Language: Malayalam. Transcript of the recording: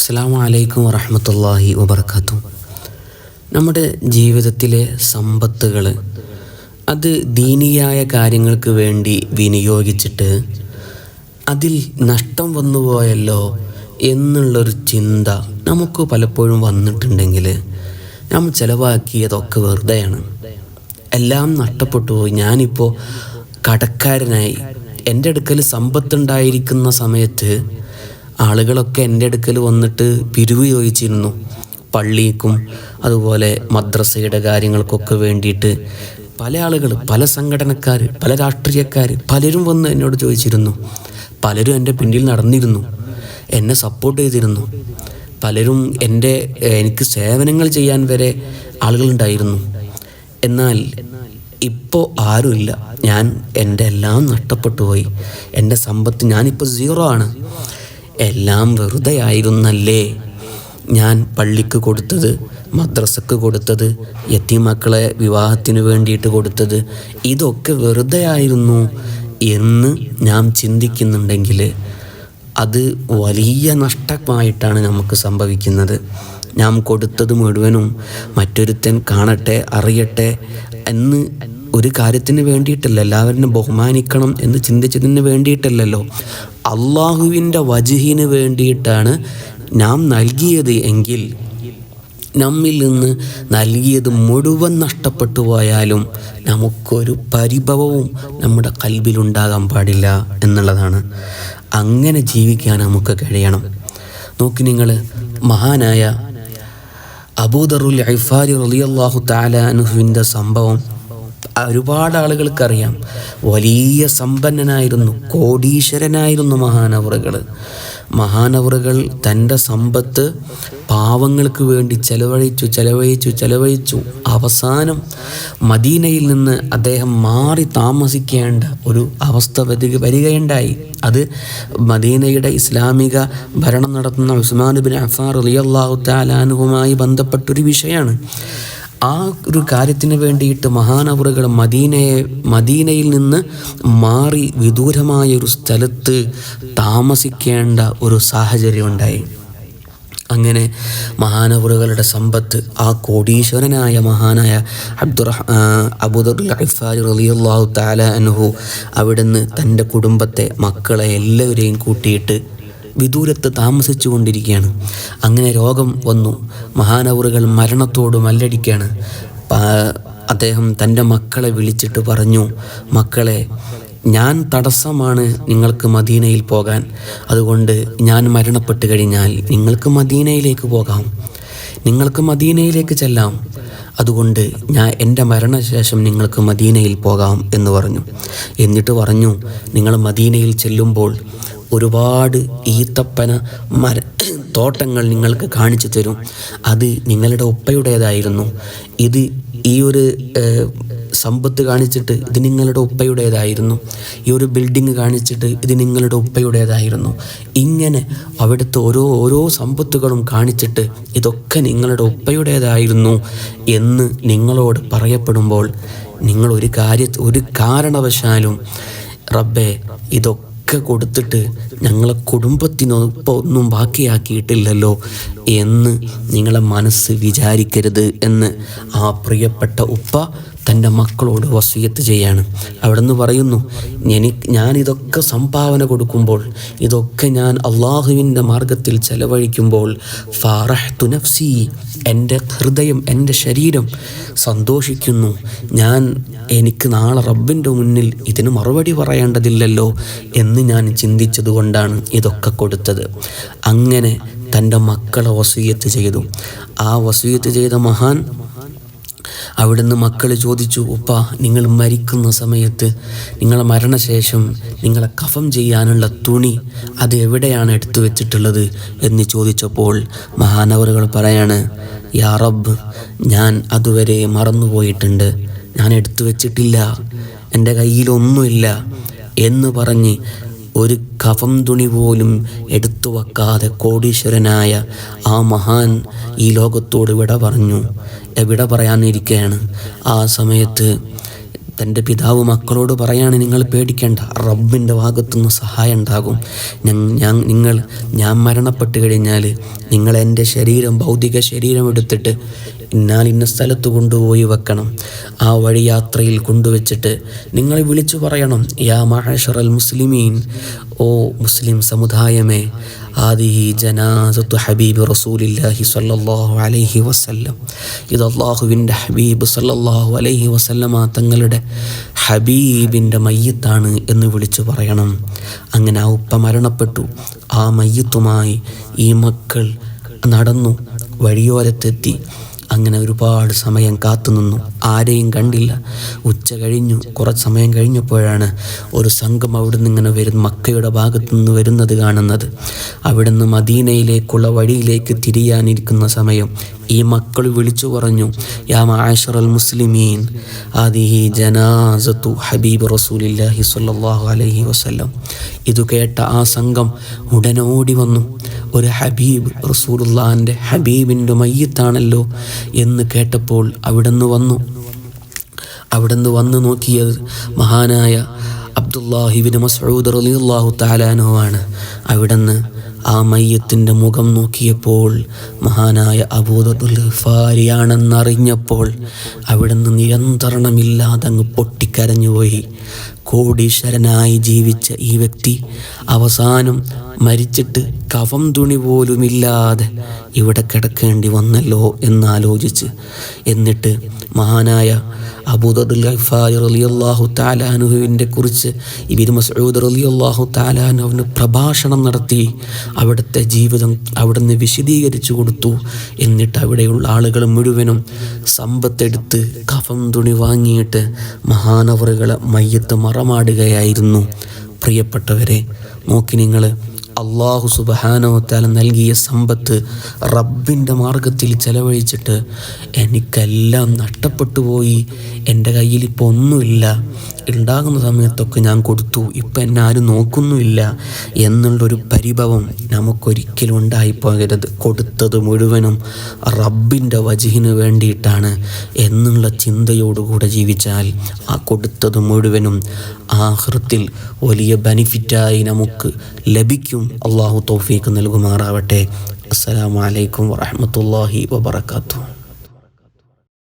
അസ്സാം വലൈക്കും വറഹമത്തല്ലാഹി വബർക്കാത്തു നമ്മുടെ ജീവിതത്തിലെ സമ്പത്തുകൾ അത് ദീനിയായ കാര്യങ്ങൾക്ക് വേണ്ടി വിനിയോഗിച്ചിട്ട് അതിൽ നഷ്ടം വന്നുപോയല്ലോ എന്നുള്ളൊരു ചിന്ത നമുക്ക് പലപ്പോഴും വന്നിട്ടുണ്ടെങ്കിൽ നാം ചിലവാക്കിയതൊക്കെ വെറുതെയാണ്. എല്ലാം നഷ്ടപ്പെട്ടു പോയി. ഞാനിപ്പോൾ കടക്കാരനായി. എന്റെ അടുക്കൽ സമ്പത്തുണ്ടായിരിക്കുന്ന സമയത്ത് ആളുകളൊക്കെ എന്റെ അടുക്കൽ വന്നിട്ട് പിരിവ് ചോദിച്ചിരുന്നു. പള്ളിക്കും അതുപോലെ മദ്രസയുടെ കാര്യങ്ങൾക്കൊക്കെ വേണ്ടിയിട്ട് പല ആളുകൾ പല സംഘടനക്കാർ പല രാഷ്ട്രീയക്കാർ പലരും വന്ന് എന്നോട് ചോദിച്ചിരുന്നു. പലരും എന്റെ പിന്നിൽ നടന്നിരുന്നു. എന്നെ സപ്പോർട്ട് ചെയ്തിരുന്നു. പലരും എന്റെ എനിക്ക് സേവനങ്ങൾ ചെയ്യാൻ വരെ ആളുകളുണ്ടായിരുന്നു. എന്നാൽ ഇപ്പോൾ ആരുമില്ല ഞാൻ എന്റെ എല്ലാം നഷ്ടപ്പെട്ടു പോയി. എന്റെ സമ്പത്ത് ഞാനിപ്പോൾ സീറോ ആണ്. എല്ലാം വെറുതെ ആയിരുന്നല്ലേ ഞാൻ പള്ളിക്ക് കൊടുത്തത് മദ്രസക്ക് കൊടുത്തത് യത്തിമക്കളെ വിവാഹത്തിന് വേണ്ടിയിട്ട് കൊടുത്തത് ഇതൊക്കെ വെറുതെ ആയിരുന്നു എന്ന് ഞാൻ ചിന്തിക്കുന്നുണ്ടെങ്കിൽ അത് വലിയ നഷ്ടമായിട്ടാണ് നമുക്ക് സംഭവിക്കുന്നത്. ഞാൻ കൊടുത്തത് മുഴുവനും മറ്റൊരുത്തൻ കാണട്ടെ അറിയട്ടെ എന്ന് ഒരു കാര്യത്തിന് വേണ്ടിയിട്ടല്ല എല്ലാവരും ബഹുമാനിക്കണം എന്ന് ചിന്തിച്ചതിന് വേണ്ടിയിട്ടല്ലല്ലോ. അള്ളാഹുവിന്റെ വജുഹിന് വേണ്ടിയിട്ടാണ് നാം നൽകിയത് എങ്കിൽ നമ്മിൽ നിന്ന് നൽകിയത് മുഴുവൻ നഷ്ടപ്പെട്ടു പോയാലും നമുക്കൊരു പരിഭവവും നമ്മുടെ കൽബിലുണ്ടാകാൻ പാടില്ല എന്നുള്ളതാണ്. അങ്ങനെ ജീവിക്കാൻ നമുക്ക് കഴിയണം. നോക്കി നിങ്ങൾ മഹാനായ അബൂദറുൽ ഐഫാരി റളിയല്ലാഹു തആല അൻഹുവിന്റെ സംഭവം. ഒരുപാട് ആളുകൾക്കറിയാം. വലിയ സമ്പന്നനായിരുന്നു കോടീശ്വരനായിരുന്നു മഹാനവറുകൾ. മഹാനവറുകൾ തന്റെ സമ്പത്ത് പാവങ്ങൾക്ക് വേണ്ടി ചെലവഴിച്ചു ചെലവഴിച്ചു ചെലവഴിച്ചു. അവസാനം മദീനയിൽ നിന്ന് അദ്ദേഹം മാറി താമസിക്കേണ്ട ഒരു അവസ്ഥ വരിക വരികയുണ്ടായി. അത് മദീനയുടെ ഇസ്ലാമിക ഭരണം നടത്തുന്ന ഉസ്മാൻ ബിൻ അഫാർ റളിയല്ലാഹു തആലാനുമായി ബന്ധപ്പെട്ടൊരു വിഷയമാണ്. ആ ഒരു കാര്യത്തിന് വേണ്ടിയിട്ട് മഹാനവറുകൾ മദീനയെ മദീനയിൽ നിന്ന് മാറി വിദൂരമായ ഒരു സ്ഥലത്ത് താമസിക്കേണ്ട ഒരു സാഹചര്യം ഉണ്ടായി. അങ്ങനെ മഹാനവറുകളുടെ സമ്പത്ത് ആ കോടീശ്വരനായ മഹാനായ അബ്ദുറഹ് അബുദുൽ അഫാരി റളിയല്ലാഹു തആല അൻഹു അവിടുന്ന് തന്റെ കുടുംബത്തെ മക്കളെ എല്ലാവരെയും കൂട്ടിയിട്ട് വിദൂരത്ത് താമസിച്ചു കൊണ്ടിരിക്കുകയാണ് അങ്ങനെ രോഗം വന്നു. മഹാനവറുകൾ മരണത്തോട് മല്ലടിക്കുകയാണ് അദ്ദേഹം തന്റെ മക്കളെ വിളിച്ചിട്ട് പറഞ്ഞു മക്കളെ ഞാൻ തടസ്സമാണ് നിങ്ങൾക്ക് മദീനയിൽ പോകാൻ. അതുകൊണ്ട് ഞാൻ മരണപ്പെട്ട് കഴിഞ്ഞാൽ നിങ്ങൾക്ക് മദീനയിലേക്ക് പോകാം. നിങ്ങൾക്ക് മദീനയിലേക്ക് ചെല്ലാം. അതുകൊണ്ട് ഞാൻ എന്റെ മരണശേഷം നിങ്ങൾക്ക് മദീനയിൽ പോകാം എന്ന് പറഞ്ഞു. എന്നിട്ട് പറഞ്ഞു നിങ്ങൾ മദീനയിൽ ചെല്ലുമ്പോൾ ഒരുപാട് ഈത്തപ്പന മര തോട്ടങ്ങൾ നിങ്ങൾക്ക് കാണിച്ചു തരും. അത് നിങ്ങളുടെ ഉപ്പയുടേതായിരുന്നു. ഇത് ഈ ഒരു സമ്പത്ത് കാണിച്ചിട്ട് ഇത് നിങ്ങളുടെ ഉപ്പയുടേതായിരുന്നു. ഈ ഒരു ബിൽഡിങ് കാണിച്ചിട്ട് ഇത് നിങ്ങളുടെ ഉപ്പയുടേതായിരുന്നു. ഇങ്ങനെ അവിടുത്തെ ഓരോ ഓരോ സമ്പത്തുകളും കാണിച്ചിട്ട് ഇതൊക്കെ നിങ്ങളുടെ ഉപ്പയുടേതായിരുന്നു എന്ന് നിങ്ങളോട് പറയപ്പെടുമ്പോൾ നിങ്ങൾ ഒരു കാര്യ ഒരു കാരണവശാലും റബ്ബെ ഇതൊക്കെ ഒക്കെ കൊടുത്തിട്ട് ഞങ്ങളെ കുടുംബത്തിനൊപ്പം ഒന്നും ബാക്കിയാക്കിയിട്ടില്ലല്ലോ എന്ന് നിങ്ങളെ മനസ്സ് വിചാരിക്കരുത് എന്ന് ആ പ്രിയപ്പെട്ട ഉപ്പ തന്റെ മക്കളോട് വസീയത്ത് ചെയ്യാണ്. അവിടെ നിന്ന് പറയുന്നു എനിക്ക് ഞാനിതൊക്കെ സംഭാവന കൊടുക്കുമ്പോൾ ഇതൊക്കെ ഞാൻ അള്ളാഹുവിന്റെ മാർഗത്തിൽ ചെലവഴിക്കുമ്പോൾ ഫാറഹ്തു നഫ്സി എന്റെ ഹൃദയം എന്റെ ശരീരം സന്തോഷിക്കുന്നു. ഞാൻ എനിക്ക് നാളെ റബ്ബിന്റെ മുന്നിൽ ഇതിന് മറുപടി പറയേണ്ടതില്ലല്ലോ എന്ന് ഞാൻ ചിന്തിച്ചതുകൊണ്ടാണ് ഇതൊക്കെ കൊടുത്തത്. അങ്ങനെ തന്റെ മക്കളെ വസൂയത്ത് ചെയ്തു. ആ വസൂയത്ത് ചെയ്ത മഹാൻ അവിടുന്ന് മക്കൾ ചോദിച്ചു ഉപ്പ നിങ്ങൾ മരിക്കുന്ന സമയത്ത് നിങ്ങളെ മരണശേഷം നിങ്ങളെ കഫം ചെയ്യാനുള്ള തുണി അത് എവിടെയാണ് എടുത്തു വെച്ചിട്ടുള്ളത്? എന്ന് ചോദിച്ചപ്പോൾ മഹാനവറുകൾ പറയാണ് യാ റബ്ബ് ഞാൻ അതുവരെ മറന്നുപോയിട്ടുണ്ട്. ഞാൻ എടുത്തു വെച്ചിട്ടില്ല. എന്റെ കയ്യിലൊന്നുമില്ല. എന്ന് പറഞ്ഞ് ഒരു കഫം തുണി പോലും എടുത്തു വെക്കാതെ കോടീശ്വരനായ ആ മഹാൻ ഈ ലോകത്തോട് വിട പറഞ്ഞു. എവിടെ പറയാനിരിക്കുകയാണ് ആ സമയത്ത് തന്റെ പിതാവ് മക്കളോട് പറയാണ് നിങ്ങൾ പേടിക്കേണ്ട റബ്ബിന്റെ ഭാഗത്തുനിന്ന് സഹായം ഉണ്ടാകും. ഞാൻ നിങ്ങൾ ഞാൻ മരണപ്പെട്ട് കഴിഞ്ഞാൽ നിങ്ങൾ എന്റെ ശരീരം ഭൗതിക ശരീരം എടുത്തിട്ട് ഇന്നാൽ ഇന്ന സ്ഥലത്ത് കൊണ്ടുപോയി വെക്കണം. ആ വഴി യാത്രയിൽ കൊണ്ടുവച്ചിട്ട് നിങ്ങൾ വിളിച്ചു പറയണം. യാ മഹഷറൽ മുസ്ലിമീൻ ഓ മുസ്ലിം സമുദായമേ ആദിഹി ജനാസത്തു ഹബീബ് റസൂലില്ലാഹി സല്ലല്ലാഹു അലൈഹി വസല്ലം. ഇത് അള്ളാഹുവിന്റെ ഹബീബ് സല്ലല്ലാഹു അലൈഹി വസല്ലമ തങ്ങളുടെ ഹബീബിന്റെ മയ്യത്താണ് എന്ന് വിളിച്ചു പറയണം. അങ്ങനെ ആ ഉപ്പ മരണപ്പെട്ടു. ആ മയ്യത്തുമായി ഈ മക്കൾ നടന്നു വഴിയോരത്തെത്തി. അങ്ങനെ ഒരുപാട് സമയം കാത്തുനിന്നു. ആരെയും കണ്ടില്ല. ഉച്ച കഴിഞ്ഞു കുറച്ച് സമയം കഴിഞ്ഞപ്പോഴാണ് ഒരു സംഘം അവിടുന്ന് ഇങ്ങനെ വരുന്ന മക്കയുടെ ഭാഗത്തു നിന്ന് വരുന്നത് കാണുന്നത്. അവിടുന്ന് മദീനയിലേക്കുള്ള വഴിയിലേക്ക് തിരിയാനിരിക്കുന്ന സമയം ഈ മക്കൾ വിളിച്ചു പറഞ്ഞു യാ മാഷറൽ മുസ്ലിമീൻ ആദിഹി ജനാസത്തു ഹബീബ് റസൂലില്ലാഹി സ്വല്ലല്ലാഹു അലൈഹി വസല്ലം. ഇത് കേട്ട ആ സംഘം ഉടനോടി വന്നു ഒരു ഹബീബ് റസൂലുള്ളാഹിന്റെ ഹബീബിന്റെ മയ്യത്താണല്ലോ എന്ന് കേട്ടപ്പോൾ അവിടുന്ന് വന്നു. അവിടുന്ന് വന്നു നോക്കിയത് മഹാനായ അബ്ദുല്ലാഹിബിൻ മസൂദ് റലിയുള്ളാഹു താലാനുവാണ് അവിടുന്ന് ആ മയ്യത്തിന്റെ മുഖം നോക്കിയപ്പോൾ മഹാനായ അബൂദുൽഫാരിയാണെന്നറിഞ്ഞപ്പോൾ അവിടുന്ന് നിയന്ത്രണമില്ലാതെ അങ്ങ് പൊട്ടിക്കരഞ്ഞുപോയി. കോടീശ്വരനായി ജീവിച്ച ഈ വ്യക്തി അവസാനം മരിച്ചിട്ട് കഫം തുണി പോലുമില്ലാതെ ഇവിടെ കിടക്കേണ്ടി വന്നല്ലോ എന്നാലോചിച്ച്. എന്നിട്ട് മഹാനായ അബൂദുൽ ഗഫാരി റളിയല്ലാഹു താലാനുഹുവിന്റെ കുറിച്ച് ഇബിൻ മസൂദ് റളിയല്ലാഹു താലാനുവിന് പ്രഭാഷണം നടത്തി അവിടുത്തെ ജീവിതം അവിടുന്ന് വിശദീകരിച്ചു കൊടുത്തു. എന്നിട്ട് അവിടെയുള്ള ആളുകൾ മുഴുവനും സമ്പത്തെടുത്ത് കഫം തുണി വാങ്ങിയിട്ട് മഹാനവറുകളെ മയ്യത്ത് മറമാടുകയായിരുന്നു പ്രിയപ്പെട്ടവരെ നോക്കി നിങ്ങൾ അള്ളാഹു സുബഹാനോത്താല നൽകിയ സമ്പത്ത് റബ്ബിന്റെ മാർഗത്തിൽ ചെലവഴിച്ചിട്ട് എനിക്കെല്ലാം നഷ്ടപ്പെട്ടു പോയി. എന്റെ കയ്യിൽ ഇപ്പോൾ ഒന്നുമില്ല. ഉണ്ടാകുന്ന സമയത്തൊക്കെ ഞാൻ കൊടുത്തു. ഇപ്പം എന്നെ ആരും നോക്കുന്നുമില്ല എന്നുള്ളൊരു പരിഭവം നമുക്കൊരിക്കലും ഉണ്ടായിപ്പോകരുത്. കൊടുത്തത് മുഴുവനും റബ്ബിന്റെ വജിഹിന് വേണ്ടിയിട്ടാണ് എന്നുള്ള ചിന്തയോടുകൂടെ ജീവിച്ചാൽ ആ കൊടുത്തത് മുഴുവനും ആഹൃത്തിൽ വലിയ ബെനിഫിറ്റായി നമുക്ക് ലഭിക്കും. അള്ളാഹു തൗഫീക്ക് നൽകുമാറാവട്ടെ. അസ്സലാമലൈക്കും വറഹമത്തല്ലാഹി വബർക്കാത്തു